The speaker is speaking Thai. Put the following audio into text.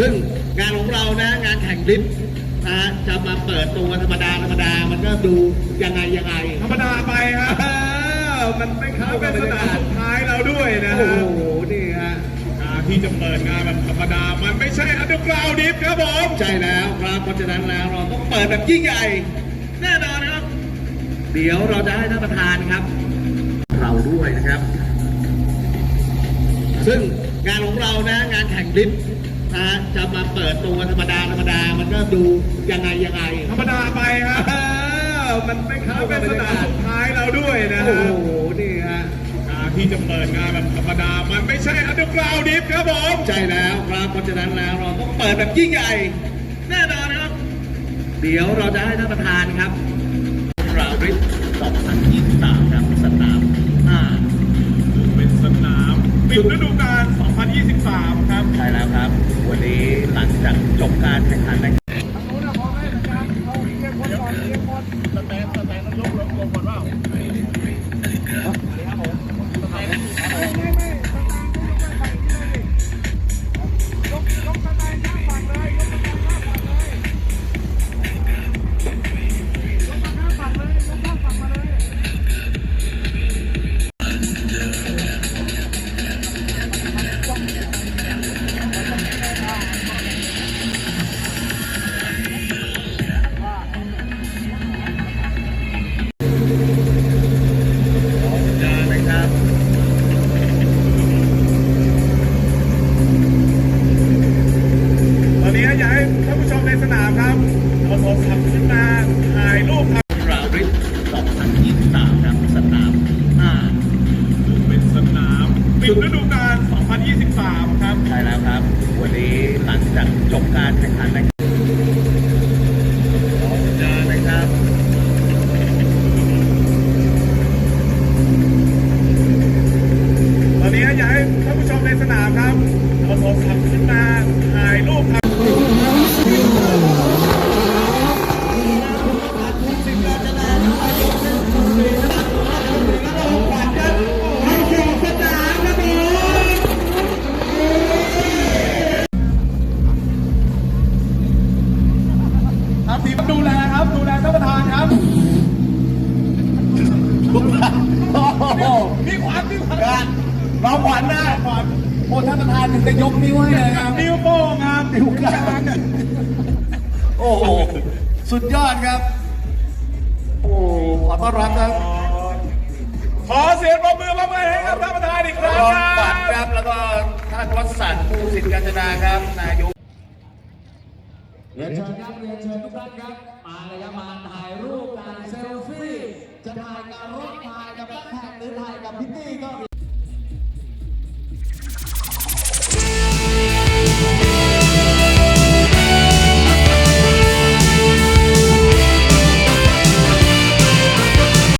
ลิฟต์นะฮะจะมาเปิดตัวธรรมดาธรรมดามันก็ดูยังไงยังไง ธรรมดาไปฮะมันไม่เข้ากับสนามสุดท้ายเราด้วยนะโอ้ฮะโหนี่ฮะการที่จะเปิดงานแบบธรรมดา มันไม่ใช่อันเดอร์กราวดิฟครับผมใช่แล้วครับเพราะฉะนั้นแล้วเราต้องเปิดแบบยิ่งใหญ่ แน่นอนครับ เดี๋ยวเราจะให้ท่านประธานครับ เราด้วยนะครับ ซึ่งงานของเรานะงานแข่งลิฟต์ นะฮะจะมาเปิดตัวธรรมดาธรรมดามันก็ดูยังไงยังไงธรรมดาไปฮะมันไม่เข้ากับสนามสุดท้ายเราด้วยนะโอ้ฮะโหนี่ฮะการที่จะเปิดงานแบบธรรมดา มันไม่ใช่อันเดอร์กราวดิฟครับผมใช่แล้วครับเพราะฉะนั้นแล้วเราต้องเปิดแบบยิ่งใหญ่แน่นอนครับ เดี๋ยวเราจะให้ท่านประธานครับราริส2023ครับสนาม5เป็นสนาม ปิดฤดูกาล 2023 ครับ ใช่แล้วครับ วันนี้หลังจากจบการแข่งขัน ตอนนี้อยากให้ท่านผู้ชมในสนามครับเอาโทรศัพท์ขึ้นมาถ่ายรูปครับราริส2023ครับสนาม5เป็นสนามปิดฤดูกาล2023 ครับใช่แล้วครับ วันนี้หลังจากจบการแข่งขันในจานนะครับตอนนี้อยากให้ท่านผู้ชมในสนามครับเอาโทรศัพท์ขึ้นมา ดูแลครับ ดูแลท่านประธานครับโอ้โหนี่ขวัญนี่ขวัญเราขวัญนะขวัญโอ้ท่านประธานถึงจะยกนิ้วให้เลยครับนิ้วโป้งครับนิ้วกลางโอ้โหสุดยอดครับ โอ้ขอต้อนรับครับขอเสียงปรบมือปรบมือให้กับท่านประธานอีกครั้งรองคปัดครัรับบแล้วก็ท่านวัชสันต์ภูสิทธิ์กาญจนาครับนายก เรียนเชิญครับเรียนเชิญทุกท่านครับ มาเลยครับมาถ่ายรูปถ่ายเซลฟี่ จะถ่ายกับรถถ่ายกับนักแท็กหรือถ่ายกับพิตตี้ก็